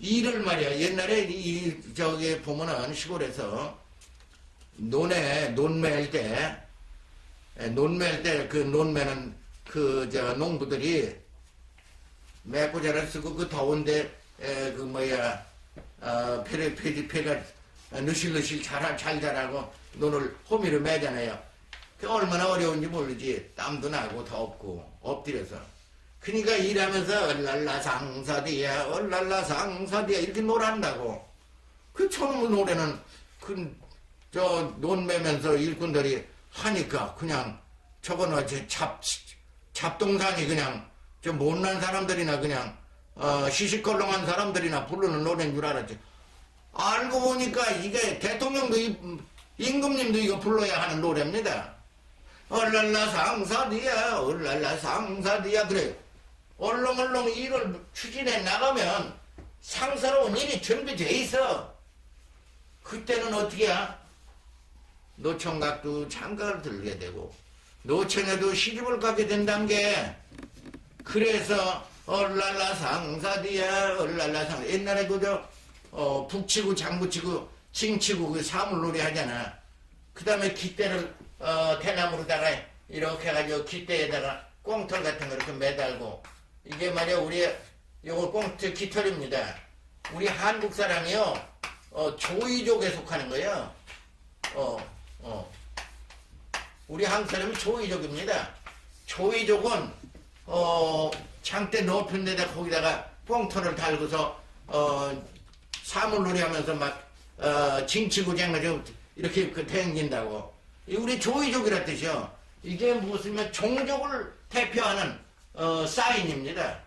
일을 말이야. 옛날에 이, 저기 보면은 시골에서 논에, 논매일 때, 에, 논매일 때 그 논매는 그, 저, 농부들이 매꾸자를 쓰고 그 더운데, 에, 그 뭐야, 어, 폐, 폐, 폐가 느실느실 잘, 잘 자라고 논을 호미로 매잖아요. 그 얼마나 어려운지 모르지. 땀도 나고 덥고, 엎드려서. 그러니까 일하면서 얼랄라 상사디야 얼랄라 상사디야 이렇게 노란다고. 그 처음 노래는 그 저 논매면서 일꾼들이 하니까 그냥 저거는 어째 잡 잡동산이 그냥 저 못난 사람들이나 그냥 어 시시껄렁한 사람들이나 부르는 노래인 줄 알았지. 알고 보니까 이게 대통령도 이- 임금님도 이거 불러야 하는 노래입니다. 얼랄라 상사디야 얼랄라 상사디야 그래 얼렁얼렁 일을 추진해 나가면 상사로운 일이 준비돼 있어. 그때는 어떻게야 노총각도 장가를 들게 되고 노처녀도 시집을 가게 된다는 게. 그래서 얼랄라 상사디야 얼랄라 상 옛날에 그저 어, 북치고 장구치고 칭치고 그 사물놀이 하잖아. 그 다음에 깃대를 어, 대나무로다가 이렇게 해가지고 깃대에다가 꽁털 같은 거 이렇게 매달고 이게 말이야 우리 요거 꽁털 깃털입니다. 우리 한국 사람이요 어, 조이족에 속하는 거예요. 어, 어. 우리 한국 사람이 조이족입니다. 조이족은 어, 장대 높은 데다 거기다가 꽁털을 달고서 어, 사물놀이 하면서 막 어, 쟁가지고 이렇게 그 댕긴다고. 이 우리 조이족이라 뜻이요. 이게 무엇이면 종족을 대표하는 어, 사인입니다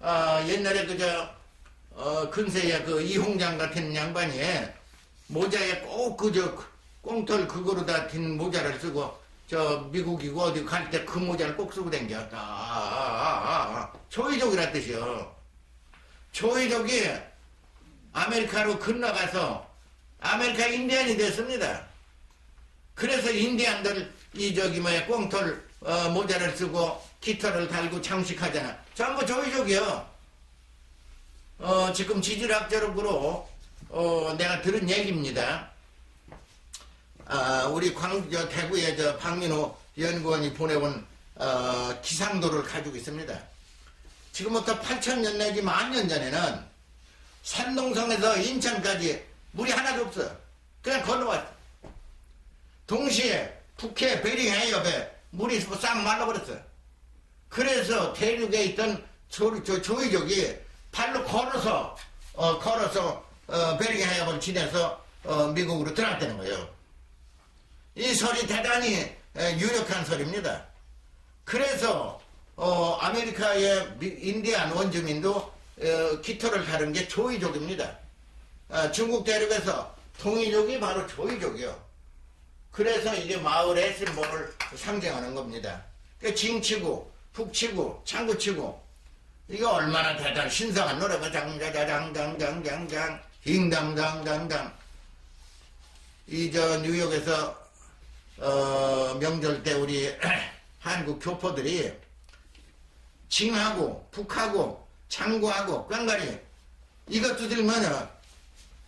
아, 옛날에 그저 어, 근세야 그 이홍장 같은 양반이 모자에 꼭 그저 꽁털 그거로다 딘 모자를 쓰고 저 미국이고 어디 갈 때 그 모자를 꼭 쓰고 댕겼다. 아, 아, 아, 아. 조이족이라 뜻이요. 조이족이 아메리카로 건너가서 아메리카 인디안이 됐습니다. 그래서 인디안들 이 저기 뭐야 꽁털 어, 모자를 쓰고 깃털을 달고 장식하잖아. 전부 조이족이요. 어, 지금 지질학적으로 어, 내가 들은 얘기입니다. 아, 우리 광, 저, 대구의 저 박민호 연구원이 보내온 어, 기상도를 가지고 있습니다. 지금부터 8천년 내지 만년 전에는 산동성에서 인천까지 물이 하나도 없어. 그냥 건너왔어. 동시에 북해 베링 해협에 물이 싹 말라버렸어. 그래서 대륙에 있던 조, 저 조이족이 발로 걸어서 어, 걸어서 어, 베링 해협을 지나서 어, 미국으로 들어갔다는 거예요. 이 설이 대단히 에, 유력한 설입니다. 그래서 어, 아메리카의 미- 인디안 원주민도 어, 깃털을 다룬 게 조이족입니다. 아, 중국 대륙에서 동이족이 바로 조이족이요. 그래서 이게 마을의 심볼을 상징하는 겁니다. 그 징치고 북치고 창구치고. 이게 얼마나 대단 신성한 노래가 장자자장장장장장 잉당당당당. 이 저 뉴욕에서 어, 명절 때 우리 한국 교포들이 징하고 북하고 창구하고 꽝가리. 이것도 들면은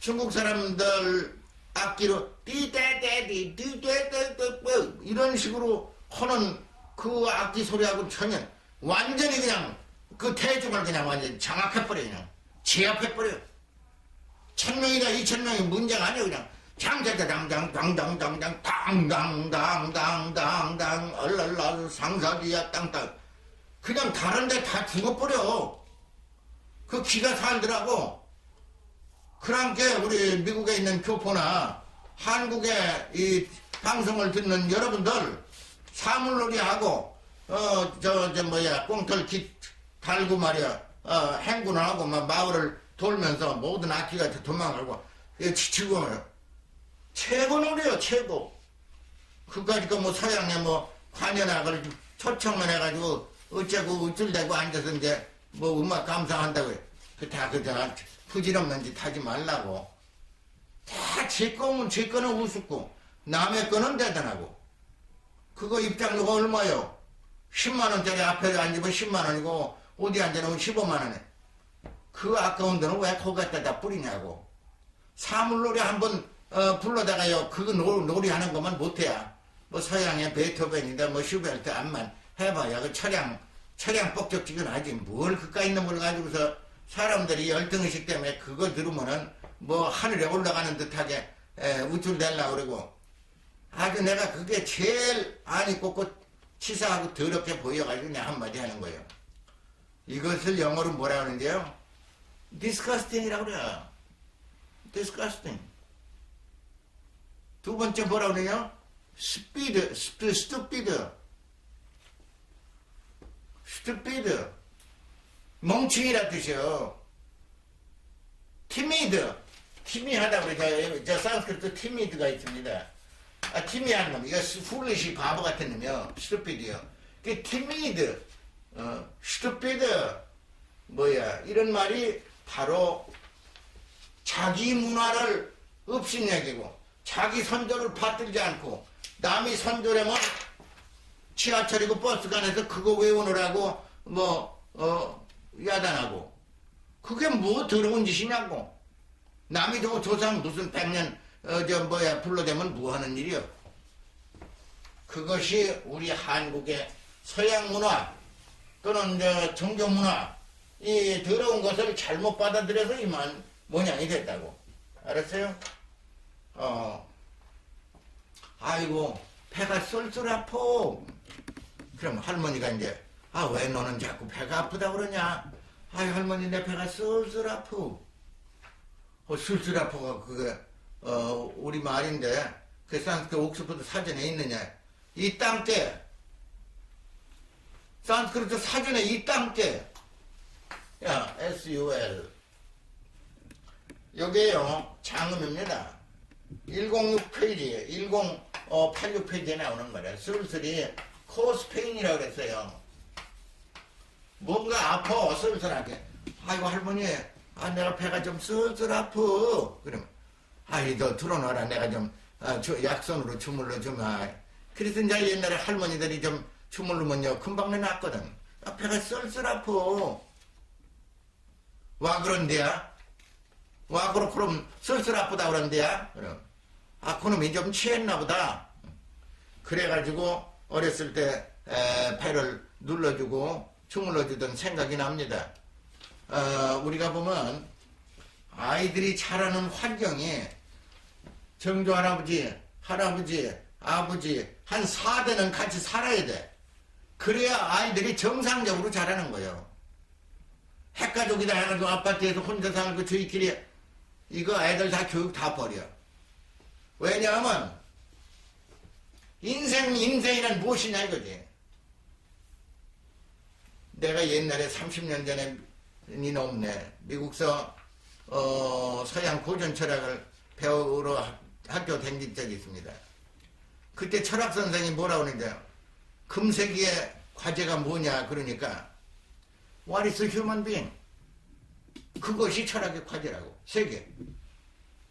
중국 사람들 악기로 띠떼떼띠 띠떼떼떼 이런 식으로 하는 그 악기 소리하고 전혀 완전히 그냥 그 대중을 그냥 완전히 장악해버려 그냥. 제압해버려 천 명이나 이천 명이 문제가 아니야 그냥. 장자자장장 당당당당 당 당당당당당 얼랄라 상사디야 땅땅. 그냥 다른 데 다 죽어버려. 그 기가 살더라고 그러니까 우리 미국에 있는 교포나 한국의 이 방송을 듣는 여러분들 사물놀이 하고 어저 저 뭐야 꽁털 깃 달고 말이야. 어 행군을 하고 막 마을을 돌면서 모든 악기가 다 도망가고 이거 지치고 최고 놀이요 최고. 그까짓 거 뭐 서양에 뭐 관현악을 초청만 해가지고 어쩌고 어쩔대고 앉아서 이제 뭐 음악 감상한다고 그다 그저 부질없는 짓 하지 말라고 다 제 거면 제 거는 우습고 남의 거는 대단하고 그거 입장료가 얼마요? 10만 원짜리 앞에 앉으면 10만 원이고 어디 앉아놓으면 15만 원에 그 아까운 돈은 왜 거기다 다 뿌리냐고. 사물놀이 한번 어, 불러다가요. 그거 놀, 놀이하는 것만 못해야. 뭐 서양의 베토벤이다 뭐 슈베르트 암만 해봐야 그 차량 차량 뻑적지근 하지 뭘 그까 있는 걸 가지고서 사람들이 열등의식 때문에 그거 들으면은 뭐 하늘에 올라가는 듯하게 에, 우쭐대려고 그러고 아주 내가 그게 제일 안이 꽂고 치사하고 더럽게 보여가지고 내가 한마디 하는 거예요. 이것을 영어로 뭐라 하는데요? disgusting이라고 그래요. disgusting. 두 번째 뭐라 그래요? speed, st- stupid. stupid. 멍충이라 뜻이요. timid. 티미하다 그러죠. 저 산스크리트 timid가 있습니다. 아, 티미한 놈. 이거 foolish이 바보 같은 놈이요. stupid이요. 그 timid, 어, stupid, 뭐야. 이런 말이 바로 자기 문화를 업신여기고 자기 선조를 받들지 않고 남이 선조라면 지하철이고 버스가 안에서 그거 외우느라고 뭐 어, 야단하고. 그게 뭐 더러운 짓이냐고. 남이 저 조상 무슨 백년 어, 저 뭐야 불러대면 뭐 하는 일이요 그것이 우리 한국의 서양 문화 또는 저 종교 문화 이 더러운 것을 잘못 받아들여서 이만 모양이 됐다고. 알았어요? 어. 아이고 배가 쏠쏠 아파. 그럼 할머니가 이제 아 왜 너는 자꾸 배가 아프다 그러냐 아이 할머니 내 배가 쏠쏠 아파. 어, 술술 아파가 그게 어 우리 말인데 그 산스크 옥스퍼드 사전에 있느냐. 이 땅께 산스크리트 사전에 이 땅께 야 S-U-L 여기에요 장음입니다. 106페이지 1086페이지에 나오는 말이야 슬슬이 코스페인이라고 그랬어요 뭔가 아파 슬슬하게. 아이고 할머니 아 내가 배가 좀 슬슬 아파 그러면 아이 너 들어놔라. 내가 좀 아, 저 약손으로 주물러 주마 그래서 이제 옛날에 할머니들이 좀 주물르면요 금방 내놨거든. 아, 배가 슬슬 아파 와 그런데야? 와 그럼 그럼 슬슬 아프다 그런데야? 그럼 아 그놈이 좀 취했나 보다. 그래가지고 어렸을 때 에, 배를 눌러주고 주물러주던 생각이 납니다 어, 우리가 보면 아이들이 자라는 환경이 정조 할아버지, 할아버지, 아버지 한 4대는 같이 살아야 돼. 그래야 아이들이 정상적으로 자라는 거예요. 핵가족이다 해가지고 아파트에서 혼자 살고 저희끼리 이거 애들 다 교육 다 버려. 왜냐하면 인생, 인생이란 무엇이냐 이거지. 내가 옛날에 30년 전에 이 넘네 미국서 어, 서양 고전 철학을 배우러 학- 학교 다닌 적이 있습니다. 그때 철학 선생이 뭐라고 하는데요? 금세기의 과제가 뭐냐 그러니까 What is human being? 그것이 철학의 과제라고 세계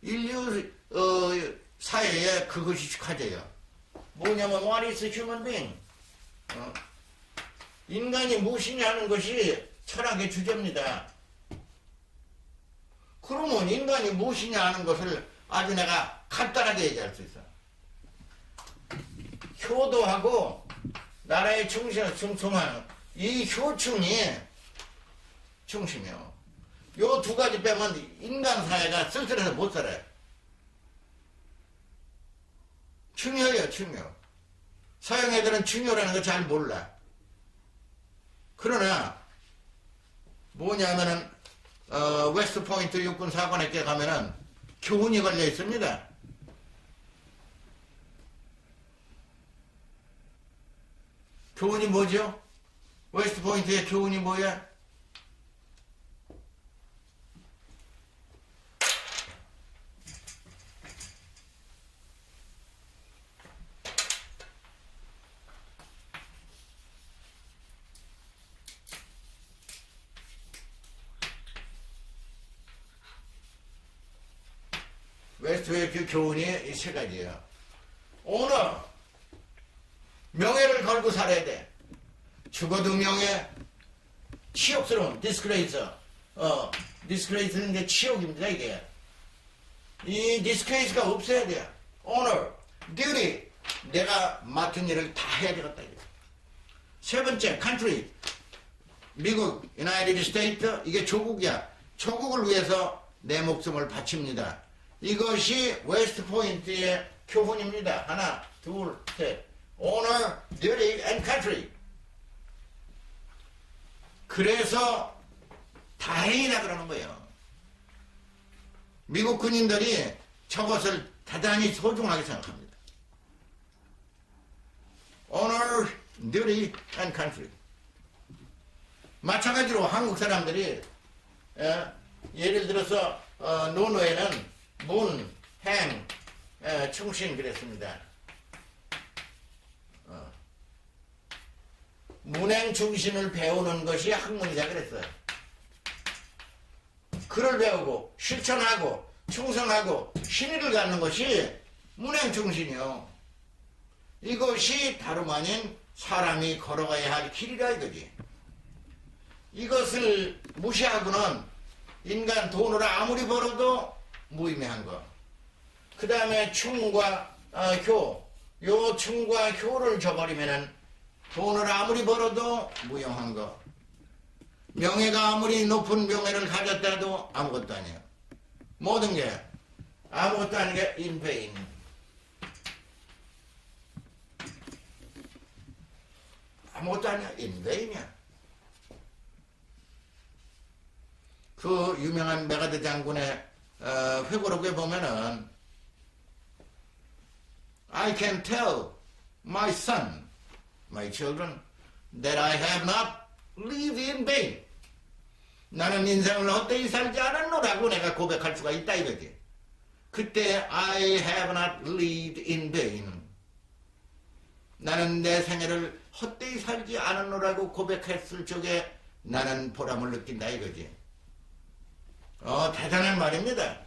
인류 어, 사회에 그것이 과제예요. 뭐냐면 What is human being? 어? 인간이 무엇이냐 하는 것이 철학의 주제입니다. 그러면 인간이 무엇이냐 하는 것을 아주 내가 간단하게 얘기할 수 있어. 효도하고 나라의 충신을 충성하는 이 효충이 충심이요. 요 두 가지 빼면 인간 사회가 쓸쓸해서 못 살아요. 중요해요, 중요. 서양 애들은 중요라는 거 잘 몰라. 그러나 뭐냐면은 어, 웨스트 포인트 육군 사관학교에 가면은 교훈이 걸려 있습니다. 교훈이 뭐죠? 웨스트 포인트의 교훈이 뭐야? 웨스트의 그 교훈이 이 세 가지예요. 오너 명예를 걸고 살아야 돼. 죽어도 명예, 치욕스러운 디스크레이서, 어, 디스크레이스는 게 치욕입니다, 이게. 이 디스크레이스가 없어야 돼요. honor, duty. 내가 맡은 일을 다 해야 되겠다, 이게. 세 번째, country. 미국, United States, 이게 조국이야. 조국을 위해서 내 목숨을 바칩니다. 이것이 웨스트 포인트의 교훈입니다. 하나, 둘, 셋. honor, duty, and country. 그래서 다행이다 그러는 거예요. 미국 군인들이 저것을 대단히 소중하게 생각합니다. honor, duty, and country. 마찬가지로 한국 사람들이 예, 예를 들어서 어, 논어에는 문, 행, 예, 충신 그랬습니다. 어. 문행 충신을 배우는 것이 학문이다 그랬어요. 글을 배우고 실천하고 충성하고 신의를 갖는 것이 문행 충신이요. 이것이 다름 아닌 사람이 걸어가야 할 길이라 이거지. 이것을 무시하고는 인간 돈을 아무리 벌어도 무의미한 거. 그 다음에 충과 어, 효. 요 충과 효를 저버리면은 돈을 아무리 벌어도 무용한 거. 명예가 아무리 높은 명예를 가졌다 도 아무것도 아니에요. 모든 게 아무것도 아닌 게 인페인. 아무것도 아니야. 인페인이야. 그 유명한 메가드 장군의 어, 회고록에 보면은 I can tell my son, my children, that I have not lived in vain. 나는 인생을 헛되이 살지 않았노라고 내가 고백할 수가 있다 이거지. 그때 I have not lived in vain. 나는 내 생애를 헛되이 살지 않았노라고 고백했을 적에 나는 보람을 느낀다 이거지. 어, 대단한 말입니다.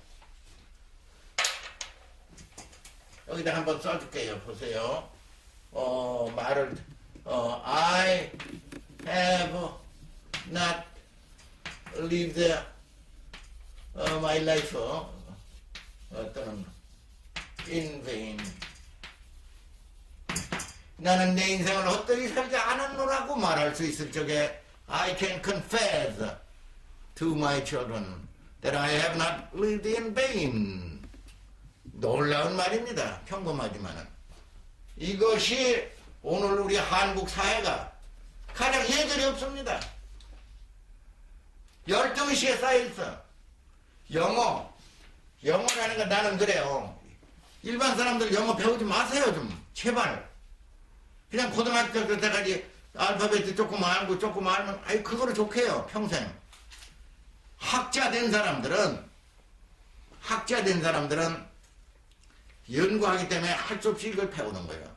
여기다 한번 써줄게요. 보세요. 어, 말을, 어, I have not lived uh, my life 어, 어떤 in vain. 나는 내 인생을 헛되이 살지 않았노라고 말할 수 있을 적에 I can confess to my children that I have not lived in vain. 놀라운 말입니다. 평범하지만은. 이것이 오늘 우리 한국 사회가 가장 예절이 없습니다. 열등시에 쌓여있어. 영어. 영어라는 건 나는 그래요. 일반 사람들 영어 배우지 마세요, 좀. 제발. 그냥 고등학교 때까지 알파벳 조금 알고 조금 알면, 아이, 그거를 좋게요, 평생. 학자 된 사람들은, 학자 된 사람들은 연구하기 때문에 할 수 없이 이걸 배우는 거예요.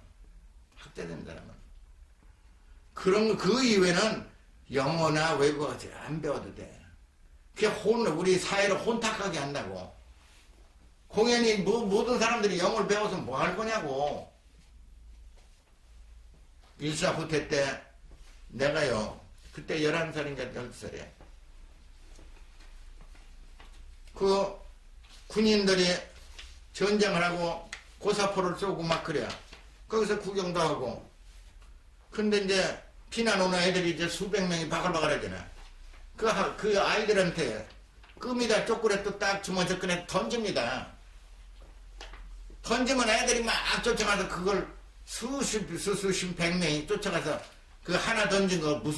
학자 된 사람은. 그런, 그 이외에는 영어나 외국어 안 배워도 돼. 그게 혼, 우리 사회를 혼탁하게 한다고. 공연히 뭐, 모든 사람들이 영어를 배워서 뭐 할 거냐고. 일사후퇴 때 내가요, 그때 11살인가 12살이야. 그 군인들이 전쟁을 하고 고사포를 쏘고 막 그래. 거기서 구경도 하고. 근데 이제 피난 오는 애들이 이제 수백 명이 바글바글 하잖아. 그, 하- 그 아이들한테 끔이다 쪼꾸레도 딱 주머 접근에 던집니다. 던지면 애들이 막 쫓아가서 그걸 수십, 수수십 백 명이 쫓아가서 그 하나 던진 거 무슨